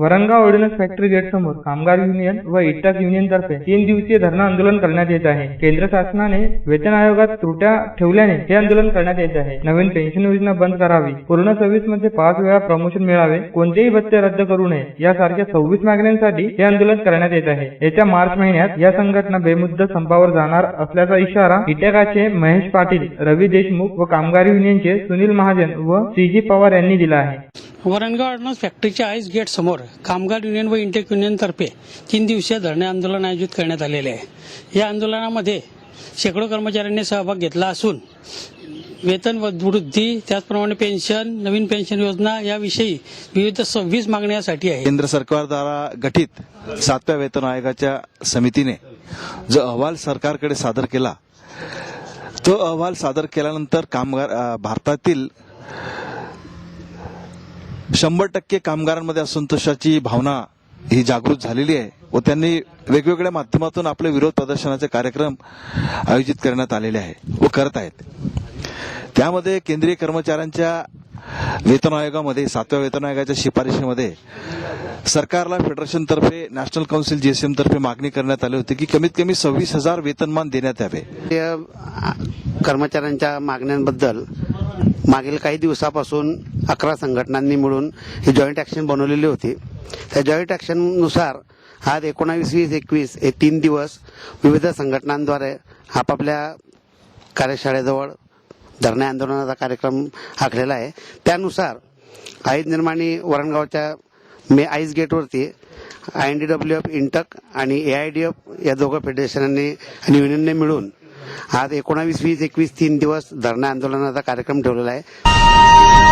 Waranga ordnance factory gate समोर कामगार union व इटाक युनियन तर्फे तीन दिवसीय धरणं आंदोलन करण्यात येत आहे. केंद्र शासनाने वेतन आयोगात त्रुट्या ठेवल्याने हे आंदोलन करण्यात येत आहे. नवीन पेन्शन योजना बंद करावी पूर्ण सर्व्हिसमध्ये पाच वेळा प्रमोशन मिळावे कोणतेही भत्ते रद्द करू नये यासारख्या सव्वीस मागण्यांसाठी हे आंदोलन करण्यात येत आहे. येत्या मार्च महिन्यात या संघटना बेमुद्दत संपावर जाणार असल्याचा इशारा इटेकाचे महेश पाटील रवी देशमुख व कामगार युनियनचे सुनील महाजन व सी जी पवार यांनी दिला आहे. वरणगाव अडनस फॅक्टरीच्या आईस गेट समोर कामगार युनियन व इंटेक युनियनतर्फे तीन दिवसीय धरणे आंदोलन आयोजित करण्यात आलेले आहे. या आंदोलनामध्ये शेकडो कर्मचाऱ्यांनी सहभाग घेतला असून वेतन वृद्धी त्याचप्रमाणे पेन्शन नवीन पेन्शन योजना याविषयी विविध सव्वीस मागण्यासाठी आहे. केंद्र सरकारद्वारा गठीत सातव्या वेतन आयोगाच्या समितीने जो अहवाल सरकारकडे सादर केला तो अहवाल सादर केल्यानंतर कामगार भारतातील शंभर टक्के कामगारांमध्ये असंतोषाची भावना ही जागृत झालेली आहे व त्यांनी वेगवेगळ्या माध्यमातून आपले विरोध प्रदर्शनाचे कार्यक्रम आयोजित करण्यात आलेले आहे व करत आहेत. त्यामध्ये केंद्रीय कर्मचाऱ्यांच्या वेतन आयोगामध्ये सातव्या वेतन आयोगाच्या शिफारशीमध्ये सरकारला फेडरेशन तर्फे नॅशनल काउन्सिल जीएसएम तर्फे मागणी करण्यात आली होती की कमीत कमी सव्वीस हजार वेतनमान देण्यात यावे. कर्मचाऱ्यांच्या मागण्यांबद्दल मागील काही दिवसापासून अकरा संघटनांनी मिळून ही जॉईंट ॲक्शन बनवलेली होती. त्या जॉईंट ॲक्शननुसार आज एकोणावीस वीस एकवीस हे तीन दिवस विविध संघटनांद्वारे आपापल्या कार्यशाळेजवळ धरणे आंदोलनाचा कार्यक्रम आखलेला आहे. त्यानुसार आईज निर्माणी वरणगावच्या मे आईस गेटवरती I N D W F INTUC आणि ए आय डी एफ या दोघं फेडरेशनांनी आणि युनियनने मिळून आज एकोणावीस वीस एकवीस तीन दिवस धरणे आंदोलनाचा कार्यक्रम ठेवलेला आहे.